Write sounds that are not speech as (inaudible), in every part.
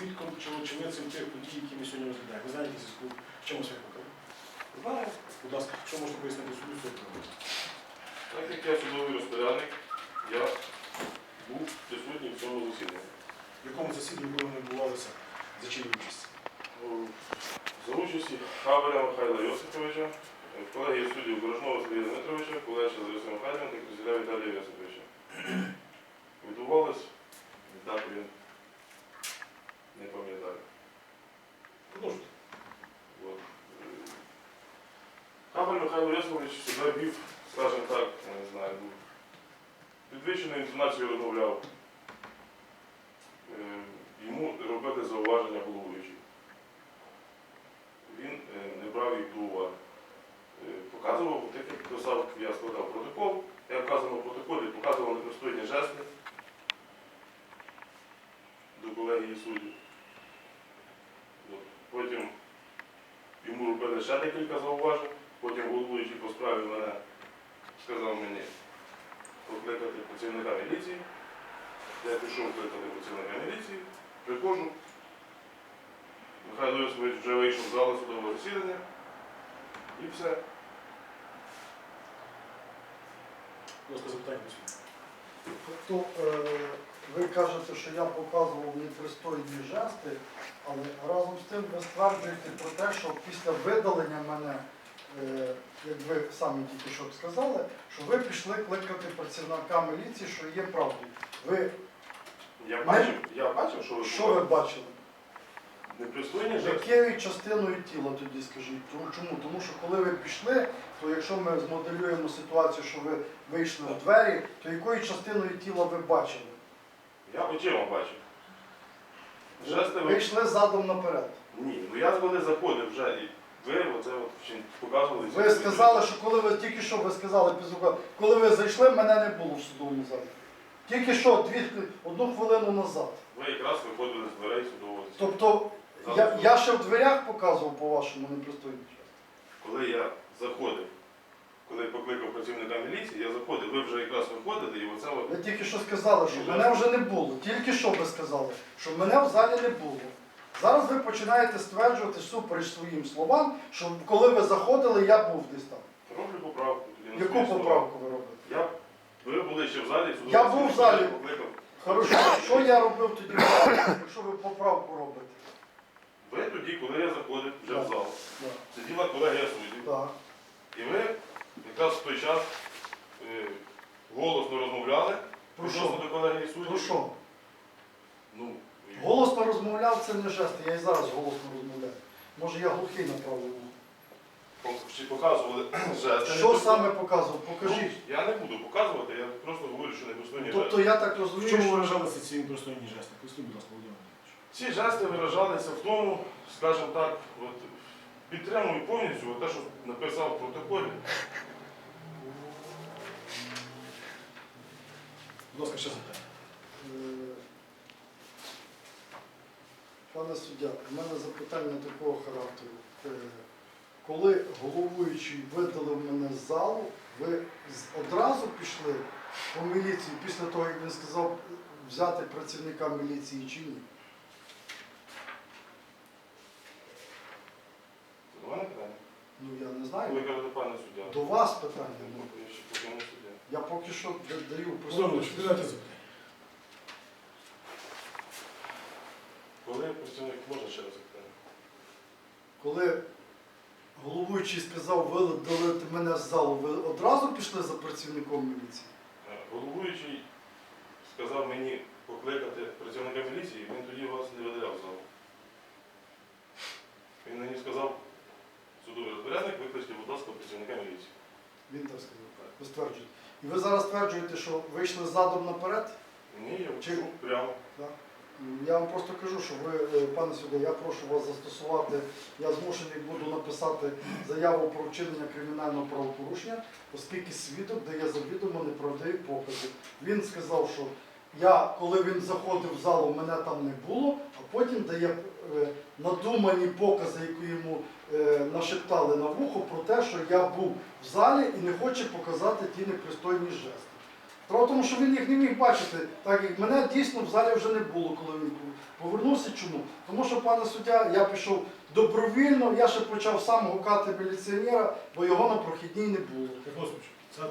свідком чи очевидцем тих подій, які ми сьогодні розглядаємо. Ви знаєте зв'язку, в чому показав? Знаю. Будь ласка, що можете пояснити суду цього приводу? Так як я судовий розпорядник, я був присутній в цьому засіданні. В якому засіданні вони відбувалися за чиї участі? За участі Хабаря Михайла Йосиповича, колеги суддів Ворожного Сергія Дмитровича, Кулеша Лариси Михайлівни та Козіля Віталія Йосиповича. Відбувалось, дату він не пам'ятаю. Продовжуйте. От. Е, Хабар Михайло Йосипович себе вів, скажімо так, я не знаю, ну, підвищеною інтонацією розмовляв. Е, Йому робили зауваження головуючі. Він е, не брав їх до уваги. Е, Показував, так як писав, я складав протокол, я вказано в протоколі, показував непристойні жести до колегії суддів. Потім йому робили ще декілька зауважень, потім головуючий по справі мене сказав мені покликати працівника міліції. Я пішов кликати працівника міліції, приходжу. Михайло Йосифович вже вийшов з залу судового засідання і все. Тобто е, ви кажете, що я показував непристойні жести, але разом з тим ви стверджуєте про те, що після видалення мене, як ви самі тільки що сказали, що ви пішли кликати працівника міліції, що є правдою. Ви Я бачив, я бачив, що ви що ви бачили? непристойні жести. Якою частиною тіла тоді скажіть? Тому чому? Тому що коли ви пішли, то якщо ми змоделюємо ситуацію, що ви вийшли у двері, то якою частиною тіла ви бачили? Я очима бачив. Жести Ви ви. йшли задом наперед. Ні, ну я коли заходив вже і ви оце от ще показували. Ви сказали, що коли ви тільки що ви сказали пізука, коли ви зайшли, мене не було в судовому залі. Тільки що, дві, одну хвилину назад. Ви якраз виходили з дверей судового засідання. Тобто я, я ще в дверях показував по вашому непристойній. Коли я заходив, коли покликав працівника міліції, я заходив, ви вже якраз виходили, і оце от Ви тільки що сказали, що мене вже не було. Тільки що ви сказали, що мене в залі не було. Зараз ви починаєте стверджувати супереч своїм словам, що коли ви заходили, я був десь там. роблю поправку. Тоді на Яку свої слова. поправку ви робите? Я, ви були ще в залі, Я був в залі. покликав. Хорошо, що я робив тоді, якщо ви поправку робите? Ви тоді, коли я заходив вже в зал, Так. сиділа колегія суддів, Так. і ви якраз в той час е, голосно розмовляли Про відносно що? до колегії суддів. Про що? Ну, Голосно розмовляв, це не жест, я і зараз голосно розмовляю. Може я глухий на правому. Чи показували (clears throat) жести. Що саме показував? Покажіть. Ну, я не буду показувати, я просто говорю, що непристойні жести. Тобто я так В чому що виражалися ці непристойні жести? Поясніть, будь ласка, Володимир Андрійович. Ці жести виражалися в тому, скажімо так, от, підтримую повністю те, що написав в протоколі. Будь ласка, ще запитання. Пане суддя, у мене запитання такого характеру. Е, Коли головуючий видалив мене з залу, ви одразу пішли по міліції після того, як він сказав взяти працівника міліції чи ні? До мене питання. Ну я не Ви знаю. кажете, пане суддя. До вас питання. Ну, я поки що да- даю Володимир Андрійович, відповідайте запитання. Коли працівник можна ще раз запитання? Коли головуючий сказав видалити мене з залу, ви одразу пішли за працівником міліції? Е, Головуючий сказав мені покликати працівника міліції, він тоді вас не видаляв з залу. Він мені сказав, судовий розпорядник, викличте, будь ласка, працівника міліції. Він так сказав. Ви стверджуєте. І ви зараз стверджуєте, що вийшли задом наперед? Ні, я Чи- вчу прямо. Так? Я вам просто кажу, що ви, е, пане суддя, я прошу вас застосувати, я змушений буду написати заяву про вчинення кримінального правопорушення, оскільки свідок дає завідомо неправдиві покази. Він сказав, що я, коли він заходив в залу, мене там не було, а потім дає е, надумані покази, які йому е, нашептали на вухо, про те, що я був в залі і не хоче показати ті непристойні жести. Справа тому, що він їх не міг бачити, так як мене дійсно в залі вже не було, коли він був. повернувся. Чому? Тому що, пане суддя, я пішов добровільно, я ще почав сам гукати міліціонера, бо його на прохідній не було. Господи, це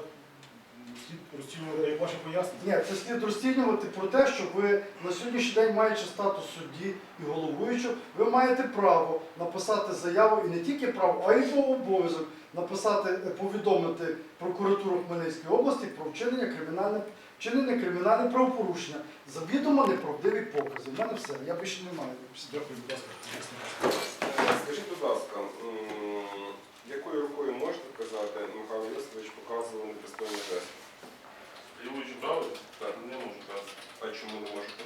розцінювати як ваше пояснення. Ні, це слід розцінювати про те, що ви на сьогоднішній день, маючи статус судді і головуючого, ви маєте право написати заяву і не тільки право, а й обов'язок написати, повідомити прокуратуру Хмельницької області про вчинення кримінальне, вчинення кримінальне правопорушення. Завідомо неправдиві покази. У мене все. Я більше не маю. Дякую, будь ласка. Скажіть, будь ласка, якою рукою можете вказати, Йосифович показував непристойний жест? Лівуючи право, так, не можу так. А чому не можете?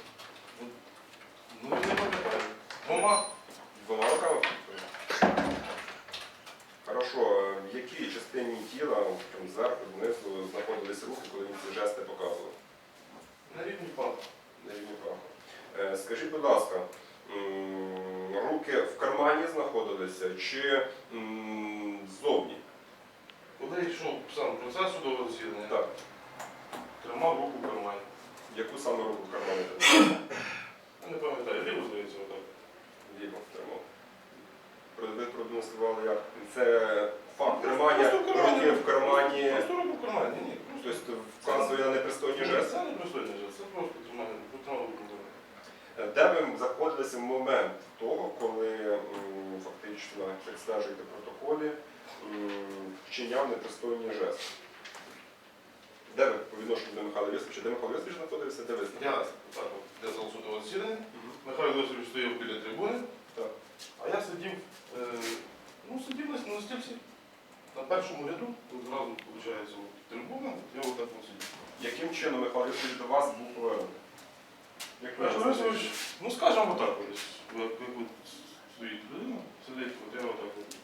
Ну, не пам'ятаю. Двома. Двома руками? Хорошо, в якій частині тіла, там, зверху, знизу, знаходились руки, коли він ці жести показував? На рівні пах. На рівні паху. Е, Скажіть, будь ласка, руки в кармані знаходилися чи? Коли йшов сам процес судового засідання, Так. тримав руку в кармані. Яку саме руку в кармані тримав? Я не пам'ятаю, ліву здається отак. Ліво тримав. Ви продемонстрували як? Це факт тримання Просто в кармані. руки в кармані, Просто руку в кармані, ні. Тобто вказує на непристойні Ні, жести. Це не пристойний жест, це просто тримання, потримав руку в кармані. Е, Де ви знаходилися в момент того, коли м, фактично, як стежуєте в протоколі, м, вчиняв непристойні жести? Де ви по відношенню до Михайла Йосифовича? Де Михайло Йосифович знаходився? Де ви Я знаходилися? так от, де зал судового засідання. Михайло Йосифович стояв біля трибуни, Так. а я сидів, е, ну, сидів на, на стільці, на першому ряду, тут зразу, виходить, трибуна, я отак от сидів. Яким чином Михайло Йосифович до вас був повернений? Як ви Михайло? Йосифович, ну скажімо отак, ось, як як от стоїть людина, сидить, от я отак от,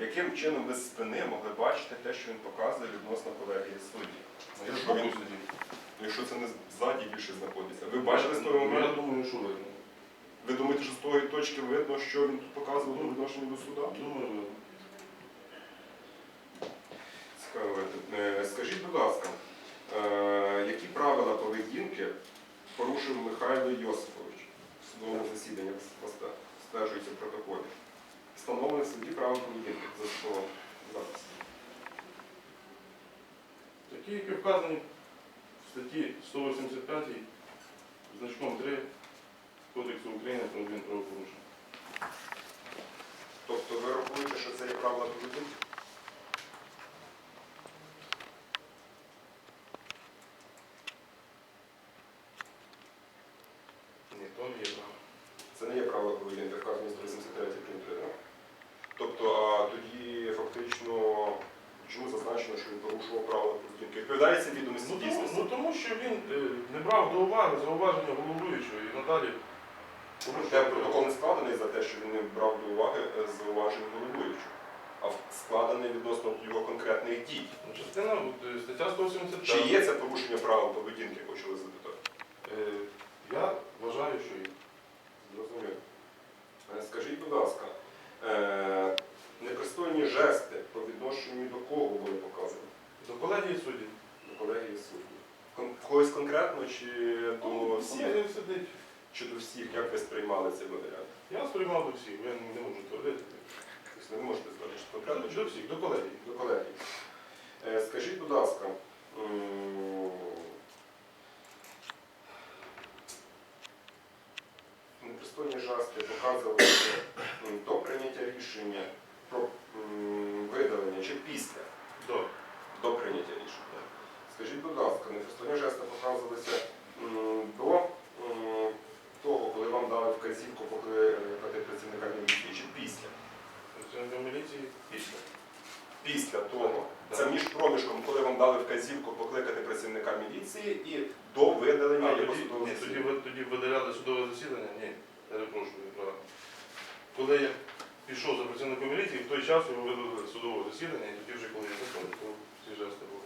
Яким чином ви з спини могли бачити те, що він показує відносно колегії судді? Якщо це не ззаді більше знаходиться. Ви бачили з того Ну, Я думаю, що видно. Ви думаєте, що з тої точки видно, що він тут показував по відношенню до суда? Думаю, видно. Цікаво. Е, Скажіть, будь ласка, е, які правила поведінки порушив Михайло Йосифович в судовому засіданні, стежується в протоколі? Встановлені судді суді правила поведінки за судовим. Такі, які вказані в статті 185 значком 3 Кодексу України про адмінправопорушення. Тобто ви рахуєте, що це є правила поведінки? Ні, то не є право. Це не є правила поведінки, вказані з 183 пункт 3, так? Тобто, а тоді фактично чому зазначено, що він порушував правила поведінки? Відповідає ці відомості Ну тому, дійсності? ну тому що він е, не брав до уваги зауваження головуючого і надалі Те протокол не складений за те, що він не брав до уваги е, зауважень головуючого, а складений відносно його конкретних дій. Ну, Частина, е, стаття 185. Чи є це порушення правил поведінки, хочу вас запитати? Е, Я вважаю, що є. Зрозуміло. Скажіть, будь ласка, е, непристойні жести по відношенню до кого були показані? До колегії судді. До колегії суддів? Кон- Когось конкретно чи до Ну, всіх? колегія сидить. Чи до всіх? Як ви сприймали цей варіант? Я сприймав до всіх, я не можу твердити. Тобто ви не можете сказати, що конкретно чи До всіх, до колегії. до колегії. Е, Скажіть, будь ласка, м, непристойні жести показувалися м, до прийняття рішення про м, видалення чи після До. до прийняття рішення. Скажіть, будь ласка, непристойні жести показувалися до того, коли вам дали вказівку покликати працівника міліції, чи після? Працівника міліції після. Після того. Так. Це між проміжком, коли вам дали вказівку покликати працівника міліції і до видалення А, його тоді, судового ні, тоді, засідання. ви, тоді видаляли судове засідання? Ні, перепрошую. правда. Коли я пішов за працівником міліції, в той час його видали з судового засідання, і тоді вже коли я заходив, то всі жести були.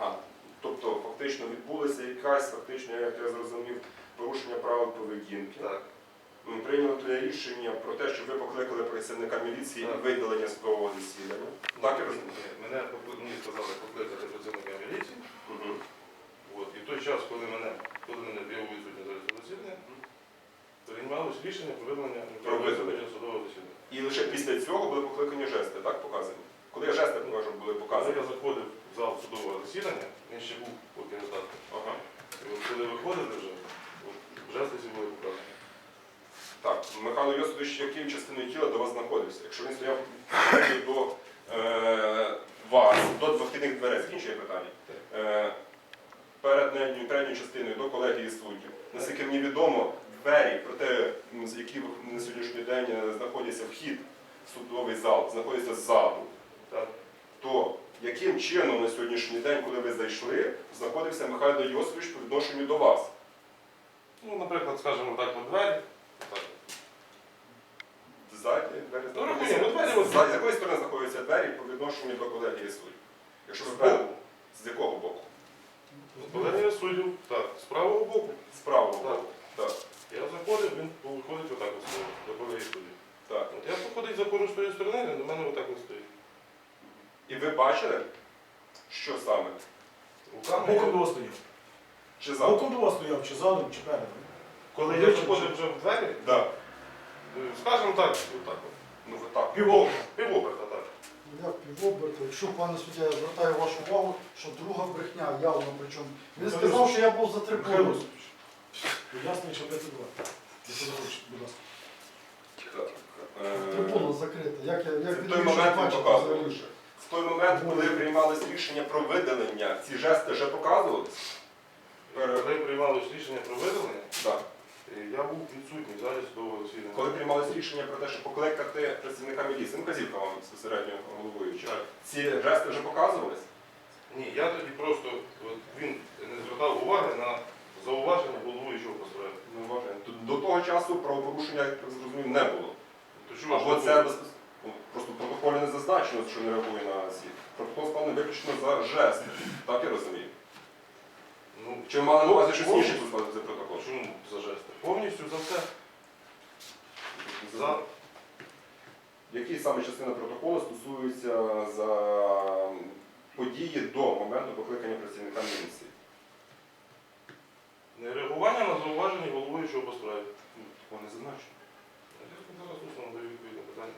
А, тобто фактично відбулася якась, фактично, як я зрозумів, порушення правил поведінки. Так. м, прийнято рішення про те, що ви покликали працівника міліції і видалення судового засідання. Так я розумію? Мене мені сказали покликати працівника міліції. Мгм. От, і в той час, коли мене, коли мене виявили сьогодні зараз засідання, приймалось рішення про видалення Про видалення. судового засідання. І лише після цього були покликані жести, так показані? Коли жести покажу, були Коли показані. я заходив зал судового засідання, він ще був по кінотеатру. Ага. І от коли виходили вже, от, жести були показані. Так, Михайло Йосипович, якою частиною тіла до вас знаходився? Якщо він стояв до е, вас, до вхідних дверей, закінчує питання. Е, перед передньою, передньою частиною до колегії суддів. Наскільки мені відомо, двері, про те, з які на сьогоднішній день е, знаходиться вхід в судовий зал, знаходяться ззаду. Так. То яким чином на сьогоднішній день, коли ви зайшли, знаходився Михайло Йосипович по відношенню до вас? Ну, наприклад, скажімо так, на двері. Так. Задні двері Ну, знаходяться. двері З- З якої сторони знаходяться двері по відношенню до колегії суддів? Якщо ви Збоку. впевнені, з якого боку? Колегія суддів, так, з правого боку. З правого Так. боку. Так. Я заходив, він виходить отак ось стоїть, до колегії суддів. так. От я походить заходжу з тої сторони, він до мене отак ось стоїть. І ви бачили, що саме? Боком до стояв. Чи задом? Боком до стояв, чи задом, чи передом. Коли я заходив вже в двері, Так. е, скажімо так, отак. Ну ви так. Півоберта, так. Я півоберта. Якщо, пане суддя, я звертаю вашу увагу, що друга брехня явно причому. Він сказав, що я був за трибуною. Йосипович, Пояснення, що 32. Якщо ви хочете, будь ласка. Трибуна закрита. Як я як той момент не В той момент, коли приймалось рішення про видалення, ці жести вже показувались? Пере- Коли приймалось рішення про видалення, Так. е, я був відсутній в залі судового засідання. Коли приймалось рішення про те, що покликати працівника міліції, ну казівка вам безпосередньо головуюча, Так. ці жести вже показувались? Ні, я тоді просто, от, він не звертав уваги на зауваження головуючого посередньо. Ну. До- До того часу правопорушення, як я зрозумів, не було. То ж Або не це було? Просто в протоколі не зазначено, що не реагує на ці. Протокол складений виключно за жест. Так я розумію. Ну, Чи ви мали на увазі щось інше складати за протокол? Чому за жести? Повністю за все. За... Які саме частини протоколу стосуються за події до моменту покликання працівника міліції? Нереагування на зауваження головуючого по справі. Такого не зазначено. Я зараз усно надаю відповідь на питання.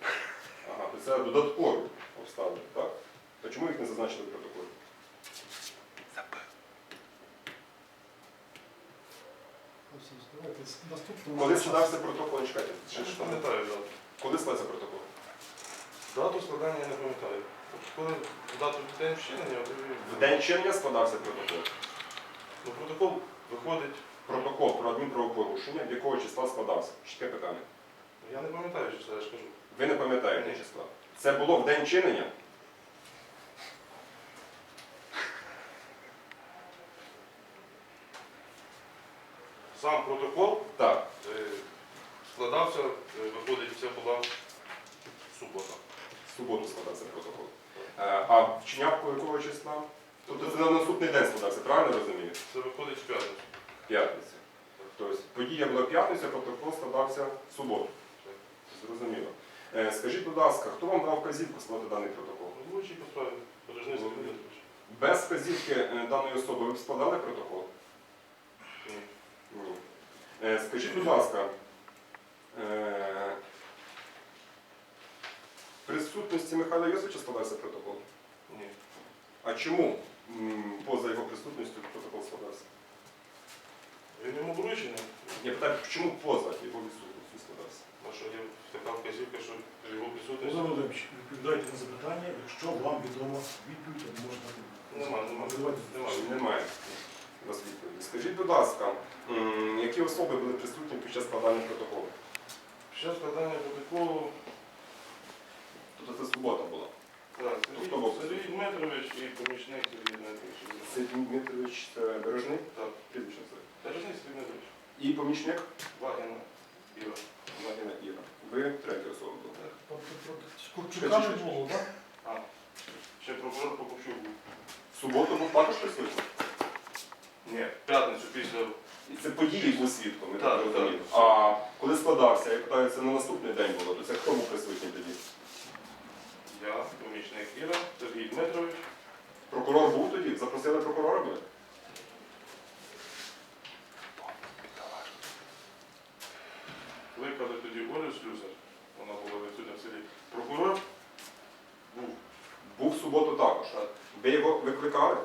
Ага, то це додаткові обставини, так? А чому їх не зазначили в протоколі? Давайте, наступного Коли складався протокол, чекайте, ж що? пам'ятаю дату. Коли складався протокол? Дату складання я не пам'ятаю. Коли дату день вчинення, от і- В день чинення складався протокол. Ну, протокол виходить. Протокол про адмінправопорушення, в якого числа складався? Чітке питання. Я не пам'ятаю, що це я ж кажу. Ви не пам'ятаєте числа. Це було в день чинення? Сам протокол Так. е, складався, е, виходить, це була субота. В суботу складався протокол. Е, А вчиняв по якого числа? Тобто це на наступний день складався, правильно розумію? Це виходить в п'ятницю. П'ятниця. Тобто подія була п'ятниця, протокол складався в суботу. Зрозуміло. Е, Скажіть, будь ласка, хто вам дав вказівку склати даний протокол? Головуючий по справі. Без вказівки е, даної особи ви б складали протокол? Ні. Ні. Е, Скажіть, будь ласка, в присутності Михайла Йосича складався протокол? Ні. А чому поза його присутністю протокол складався? Він йому вручений. Я питаю, чому поза його відсутністю складався? А що є така вказівка, що його Володимир? Володимирович, відповідайте на запитання, якщо вам відомо відповідь, то можна Немає у вас відповіді. Скажіть, будь ласка, м, які особи були присутні під час складання протоколу? Під час складання протоколу Тобто це субота була. так, Хто був? Сергій Сергій Дмитрович і помічник Сергій Дмитрович. Сергій Дмитрович це Бережний, Так, прізвище це. Бережний Сергій Дмитрович. І помічник Вагіна. Іва. Магіна Іра. Ви третя особа була. Тобто Курчука не було, так? А, ще прокурор Покупчук був. В суботу був також присутній? Ні, в п'ятницю після І це події був свідком, ми так Так, розуміємо. А коли складався, я питаю, це на наступний день було, то це хто був присутній тоді? Я, помічник Іра, Сергій Дмитрович. Прокурор був тоді? Запросили прокурора були? Викликали тоді Олю Слюсар, вона була відсутня в селі. Прокурор був. Був в суботу також. Так. Ви його викликали?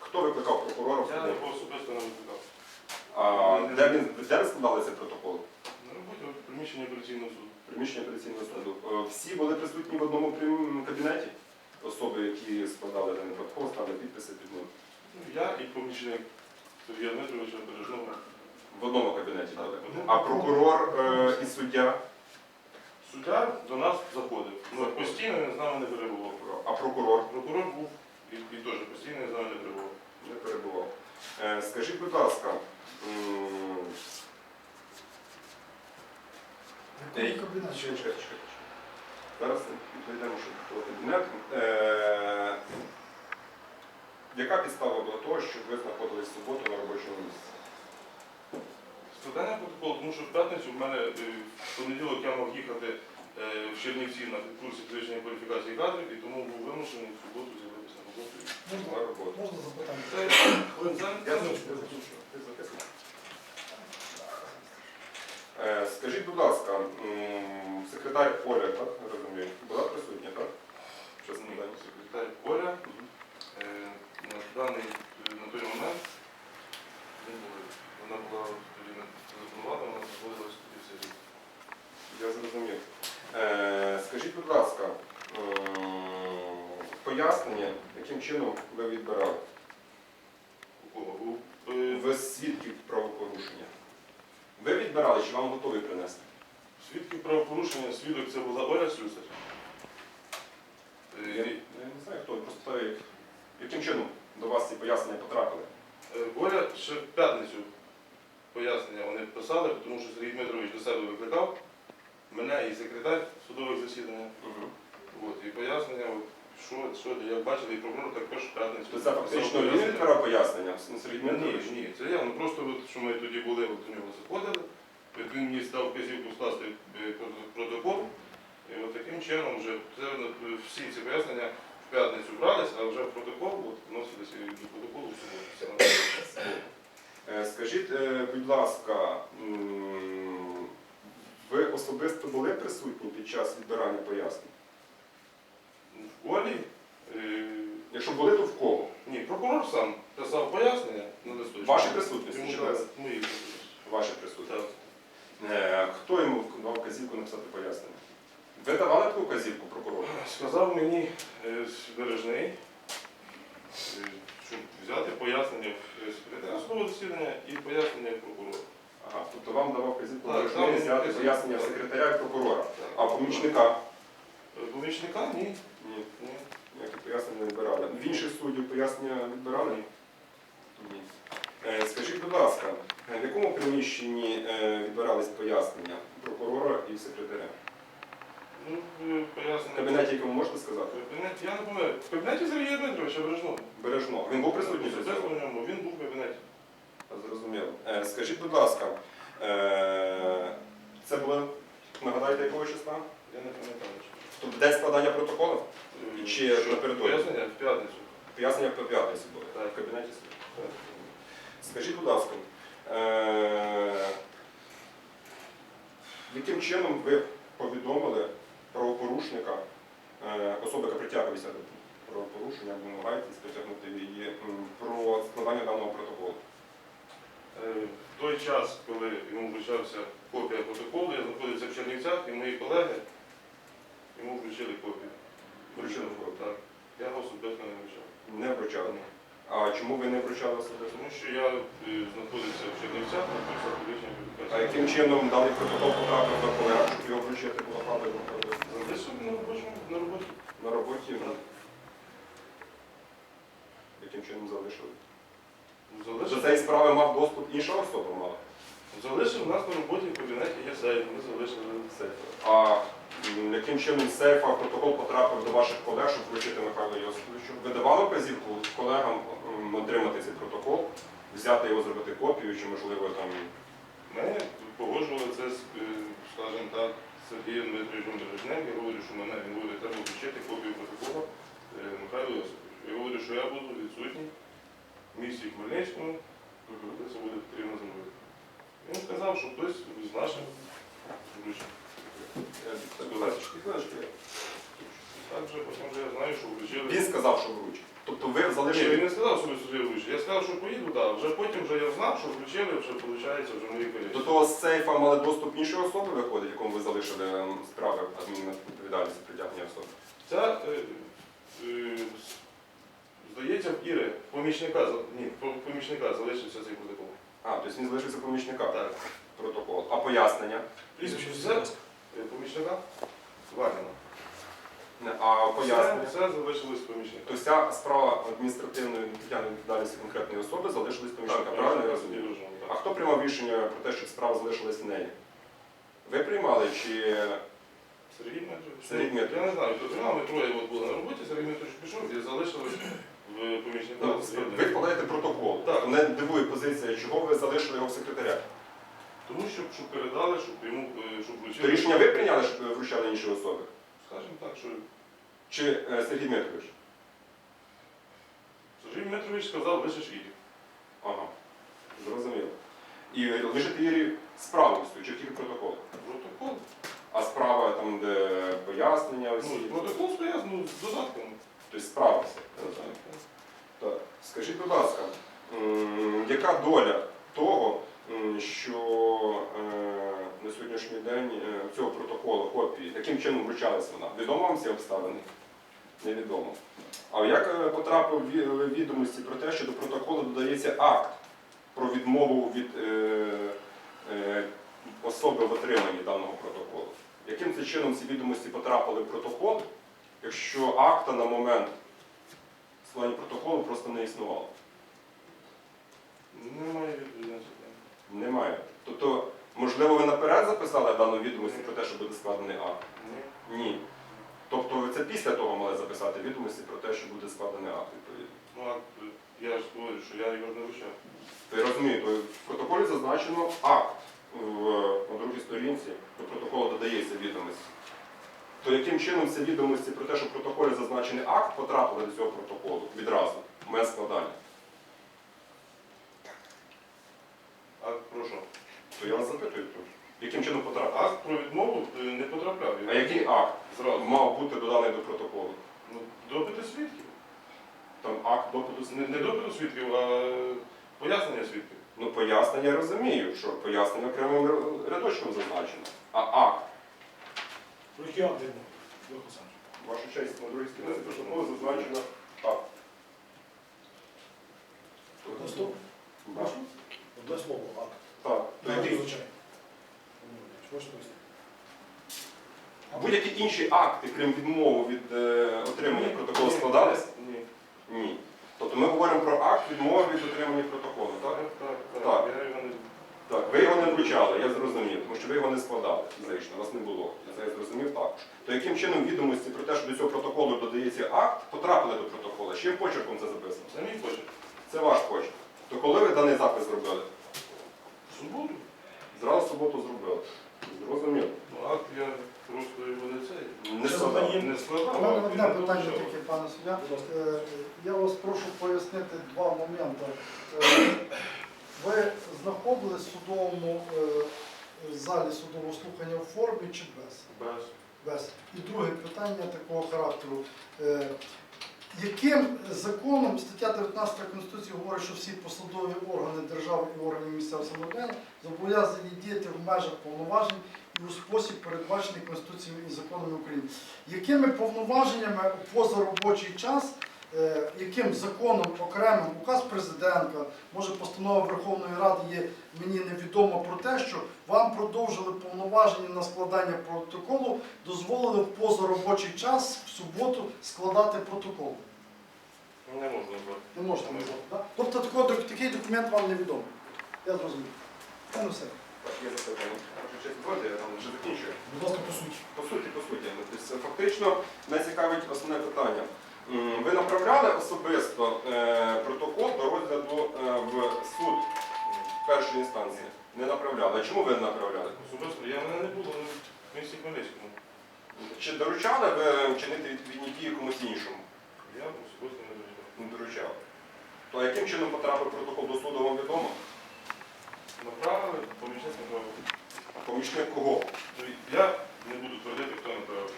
Хто викликав прокурора в Я суботу? його особисто не викликав. А де він де ви складали цей протокол? На роботі в приміщенні операційного суду. Приміщення операційного суду. Е, Всі були присутні в одному прим- кабінеті? Особи, які складали даний протокол, ставили підписи під ним. Ну, Я і помічник Сергія Дмитровича Бережного. В одному кабінеті були. А прокурор е, і суддя? Суддя до нас заходив. Ну, постійно з нами не перебував. А прокурор Прокурор був і, і теж постійно з нами не перебував. не перебував. Е, Скажіть, будь ласка, м, якому? Чекай, чекай, чекай. Зараз зайдемо ще в кабінет. Е, Яка підстава була того, щоб ви знаходились в суботу на робочому місці? Складання протоколу, тому що в п'ятницю в мене е, в понеділок я мав їхати е, в Чернівці на курсі підвищення кваліфікації кадрів, і тому був вимушений в суботу з'явитися на роботу. Можна, роботу. можна запитання? Це Я я. Е, Скажіть, будь ласка, секретар Оля, так, розумію, була присутня, так? Секретар Оля на даний на той момент. Вона була тоді не телефонувала, вона знаходилась тоді в селі. Я зрозумів. Е, Скажіть, будь ласка, пояснення, яким чином ви відбирали? У е, Ви свідків правопорушення. Ви відбирали, чи вам готові принести? Свідків правопорушення, свідок це була Оля Слюсар. Е, Я, я не знаю, хто, просто як- яким чином до вас ці пояснення потрапили? Е, Оля ще в п'ятницю пояснення вони писали, тому що Сергій Дмитрович до себе викликав мене і секретар судових засідань. От, і пояснення, от, що, що, де, як бачили, і прокурор також п'ятницю. Це фактично писав він пояснення. відбирав пояснення? Сергій Ні, Дмитрович? ні, це я. Ну просто от, що ми тоді були, от у нього заходили. От він мені став вказівку скласти е, протокол. І от таким чином вже це, е, всі ці пояснення в п'ятницю брались, а вже в протокол от, вносилися і до протоколу в суботу. Все нормально. Е, Скажіть, е, будь ласка, м, ви особисто були присутні під час відбирання пояснень? В Олі, е, Якщо були, то в кого? ні, прокурор сам писав пояснення на листочку. Ваші присутності Йому чи дали без? мої присутності. Ваші присутні. Так. Е, Хто йому дав вказівку написати пояснення? Ви давали таку вказівку прокурору? Сказав мені е, Бережний, е, щоб взяти пояснення в секретаря судового засідання і пояснення прокурора. Ага, тобто вам давав вказівку Так, Бережний там взяти пояснення секретаря і прокурора. А помічника? Е, Помічника ні. Ні, ні. ніякі пояснення не відбирали. В інших суддів пояснення відбирали? Ні. Е, Скажіть, будь ласка, е, в якому приміщенні е, відбирались пояснення прокурора і секретаря? Ну, е, В пояснення. кабінеті, якому можете сказати? В кабінеті, я не пам'ятаю. В кабінеті Сергія Дмитровича Бережного. Бережно. Він був присутній при Особисто цьому? в ньому. Він був в кабінеті. Зрозуміло. Е, Скажіть, будь ласка, е, це було, нагадайте, якого числа? Я не пам'ятаю. Тобто день складання протоколу? Е, Чи напередодні? Пояснення в п'ятницю. Пояснення по п'ятниці було Так. в кабінеті суду. Скажіть, будь ласка, е, яким чином ви повідомили правопорушника, особи, яка притягується до правопорушення, або намагаєтесь притягнути її про складання даного протоколу? Е, В той час, коли йому вручався копія протоколу, я знаходився в Чернівцях, і мої колеги йому вручили копію. Вручили? Так. Я його особисто не вручав. Не вручали. А чому ви не вручали особисто? Тому що я е, знаходився в Чернівцях на курсах підвищення А яким чином даний протокол потрапив до колег, щоб його вручити було правильно Залишив на робочому на роботі. на роботі? Так. Яким чином залишили? До цієї справи мав доступ інша особа мала. залишив нас на роботі в кабінеті, є сейф, ми залишили. Сейфа. А м, яким чином з сейфа протокол потрапив до ваших колег, щоб вручити Михайло Йосиповичу? Ви давали вказівку колегам м, отримати цей протокол взяти його, зробити копію, чи можливо там. Ми погоджували це з, е, скажімо так, Сергієм Дмитровичем Бережнем. Я говорю, що мене він буде треба включити копію протоколу е, Михайло Йосиповичу. Я говорю, що я буду відсутній в місті Хмельницькому, коли це буде потрібно зробити. Він сказав, що хтось з наших включив. Так вже потім вже я знаю, що включили. Він сказав, що вручить. Тобто ви Ні, він не сказав, що ви сюди. Я сказав, що поїду, так. Вже потім вже я знав, що включили, вже виходить, вже мої До колісі. того сейфа мали доступ інші особи виходить, якому ви залишили ем, справи адмінвідповідальності притягнення особи. Ця, е, е, з- здається, в Іри, помічника, ні, по- помічника залишився цей протокол. А, тобто він залишився помічника Так. протокол. А пояснення? Прізвище все е, помічника Вагіна. А пояснення? Все, все залишилось помічника. Тобто ця справа адміністративної відповідальності конкретної особи залишилась помічника, Так, правильно я розумію? А хто приймав рішення про те, що справа залишилась в неї? Ви приймали чи Сергій Дмитрович? Сергій Ну, Дмитрович. Я не знаю, хто приймав, ми троє от були на роботі, Сергій Дмитрович пішов і залишилось в помічника. ну, ви вкладаєте протокол? Так. Мене дивує позиція, чого ви залишили його в секретаря? Тому щоб, щоб передали, щоб йому е, щоб вручили. То рішення ви прийняли, щоб ви вручали інші особи? Скажімо так, що Чи е, Сергій Дмитрович? Сергій Дмитрович сказав лише свідків. Ага, зрозуміло. І лишити Ірі справу свою, чи тільки протокол? Протокол. А справа там, де пояснення, Ну, усі, протокол стояв ну, з додатками. Тобто справа все. Так. Скажіть, будь ласка, яка доля того, що е, на сьогоднішній день е, цього протоколу, копії, яким чином вручалась вона? Відомо вам ці обставини? Невідомо. А як е, потрапив відомості про те, що до протоколу додається акт про відмову від особи в отриманні даного протоколу? Яким це чином ці відомості потрапили в протокол, якщо акта на момент складання протоколу просто не існувало? Немає питання. Немає. Тобто, можливо, ви наперед записали дану відомості про те, що буде складений акт? Ні. Ні. Тобто ви це після того мали записати відомості про те, що буде складений акт відповідно. Ну, а я ж говорю, що я його не я розумію, то в протоколі зазначено акт в, на другій сторінці, до протоколу додається відомості. То яким чином ці відомості про те, що в протоколі зазначений акт, потрапили до цього протоколу відразу, в момент складання? А прошу. То я вас запитую, то яким чином потрапили? Акт про відмову е, не потрапляв. А який акт Зразу. мав бути доданий до протоколу? Ну, допити свідків. Там акт допиту Не, не допиту свідків, а пояснення свідків. Ну, пояснення я розумію, що пояснення окремим рядочком зазначено. А акт, Про які акти йдемо? Олег Олександрович. ваша честь, на другій сторінці протоколу зазначено акт. Одне слово? Так. Одне слово, акт. Так. Так, які- звичайно. Пояснити? Будь-які інші акти, крім відмови від е, отримання протоколу, складались? Ні. Ні. Тобто ми говоримо про акт відмови від отримання протоколу, так? Так, так, Так. Я його не Так, ви його не вручали, я зрозумів, тому що ви його не складали фізично, вас не було. Це я зрозумів також. То яким чином відомості про те, що до цього протоколу додається акт, потрапили до протоколу? Чим почерком це записано? Це мій почерк. Це ваш почерк. То коли ви даний запис зробили? В суботу. Зразу в суботу зробили. Зрозуміло. Ну, акт я просто його не цей. Не складав. Не складав. мене одне питання таке, пане суддя. Е, Я вас прошу пояснити два моменти. Е, Ви знаходились в судовому е, залі судового слухання в формі чи без? Без. Без. І друге питання такого характеру. Е, Яким законом стаття 19 Конституції говорить, що всі посадові органи держави і органи місцевого самоврядування зобов'язані діяти в межах повноважень і у спосіб передбачений Конституцією і законами України? Якими повноваженнями у позаробочий час, яким законом окремим указ президента, може постанова Верховної Ради є мені невідомо про те, що вам продовжили повноваження на складання протоколу, дозволили в позаробочий час в суботу складати протокол. Не можна назвати. Не можете назвати, так? Тобто такого, такий документ вам невідомий. Я зрозумів. Це не все. Запитання. Я там вже закінчую. Будь ласка, по суті. По суті, по суті. Тобто, фактично, мене цікавить основне питання. Ви направляли особисто е, протокол до розгляду е, в суд першої інстанції? Не направляли. А чому ви не направляли? Особисто я мене не було в місті Хмельницькому. Чи доручали ви вчинити відповідні дії комусь іншому? Я особисто не доручав. Не доручали. То а яким чином потрапив протокол до суду, вам відомо? Направили, помічник направив. Помічник кого? Я не буду твердити, хто направив.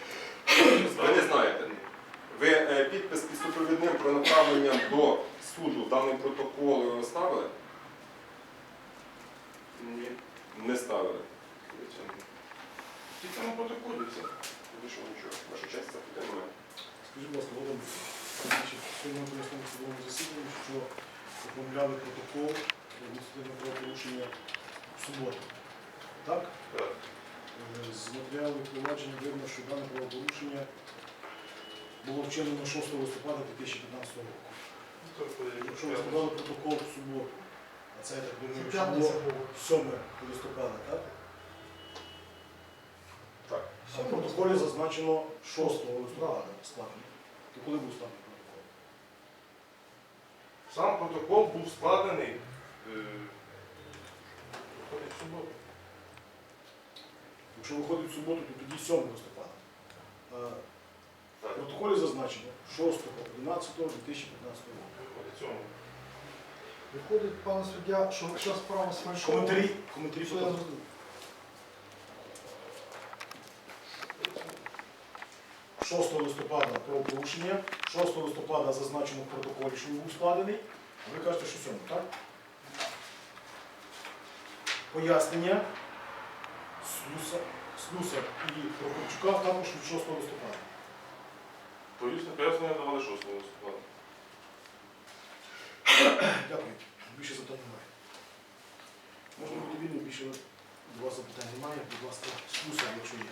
Ви не знаєте. Ви е, підпис під супровідним про направлення до суду даний протокол ставили? Ні. Не ставили. Тільки на протоколі це. Ви що, нічого, ваша честь це питання. Скажіть, будь ласка, Володимир, значить, сьогодні ми пояснили в судовому засіданні, що оформляли протокол про адміністративне правопорушення в суботу. Так? Так. Е, З матеріалів провадження видно, що дане правопорушення було вчинено 6 листопада 2015 року. Якщо ви складали протокол в суботу, а це я так думаю, що було було. 7 листопада, так? Так. А в протоколі зазначено 6 листопада складено. То коли був складений протокол? Сам протокол був складений е, виходить, в суботу. Якщо виходить в суботу, то тоді 7 листопада. В протоколі зазначено 6 11 2015 року. виходить цьому. Виходить, пане суддя, що вся справа з Коментарі, коментарі Що я потім. зрозумів? 6 листопада правопорушення, 6 листопада зазначено в протоколі, що він був складений, ви кажете, що 7, так? Пояснення Слюса, Слюса і Прокопчука також від 6 листопада. Повісне пояснення давали 6 листопада. Дякую. Більше запитань немає. Можна бути вільно, більше до вас запитань немає. Будь ласка, Слюса, якщо є.